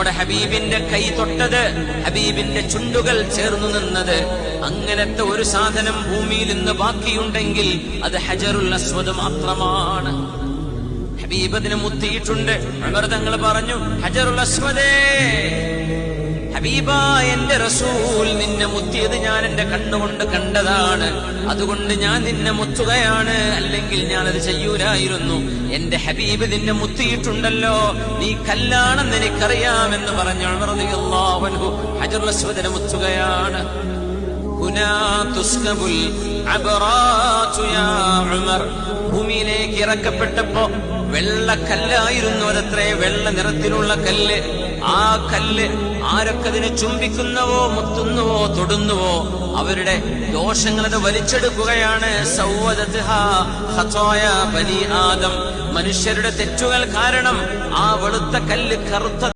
നമ്മുടെ ഹബീബിന്റെ കൈ തൊട്ടത് ഹബീബിന്റെ ചുണ്ടുകൾ ചേർന്നു നിന്നത്. അങ്ങനത്തെ ഒരു സാധനം ഭൂമിയിൽ ഇന്ന് ബാക്കിയുണ്ടെങ്കിൽ അത് ഹജറുൽ അസ്വദ് മാത്രമാണ്. ഹബീബ് അതിന് മുത്തിയിട്ടുണ്ട്. അവർ തങ്ങൾ പറഞ്ഞു ഹജറുൽ അസ്വദേ ഹബീബ എന്റെ റസൂൽ നിന്നെ മുത്തിയത് ഞാൻ എന്റെ കണ്ണുകൊണ്ട് കണ്ടതാണ്. അതുകൊണ്ട് ഞാൻ നിന്നെ മുത്തുകയാണ്. അല്ലെങ്കിൽ ഞാൻ അത് ചെയ്യൂലായിരുന്നു. എന്റെ ഹബീബ് നിന്നെ മുത്തിയിട്ടുണ്ടല്ലോ. നീ കല്ലാണെന്ന് എനിക്കറിയാമെന്ന് പറഞ്ഞു അസ്വദിനെ മുത്തുകയാണ്. ഭൂമിയിലേക്ക് ഇറക്കപ്പെട്ടപ്പോ വെള്ളക്കല്ലായിരുന്നു അതത്രേ. വെള്ള നിറത്തിലുള്ള കല്ല്. ആ കല്ല് ആരൊക്കെ അതിനെ ചുംബിക്കുന്നവോ മുത്തുന്നുവോ തൊടുന്നുവോ അവരുടെ ദോഷങ്ങൾ അത് വലിച്ചെടുക്കുകയാണ് മനുഷ്യരുടെ തെറ്റുകൾ കാരണം ആ വെളുത്ത കല്ല് കറുത്ത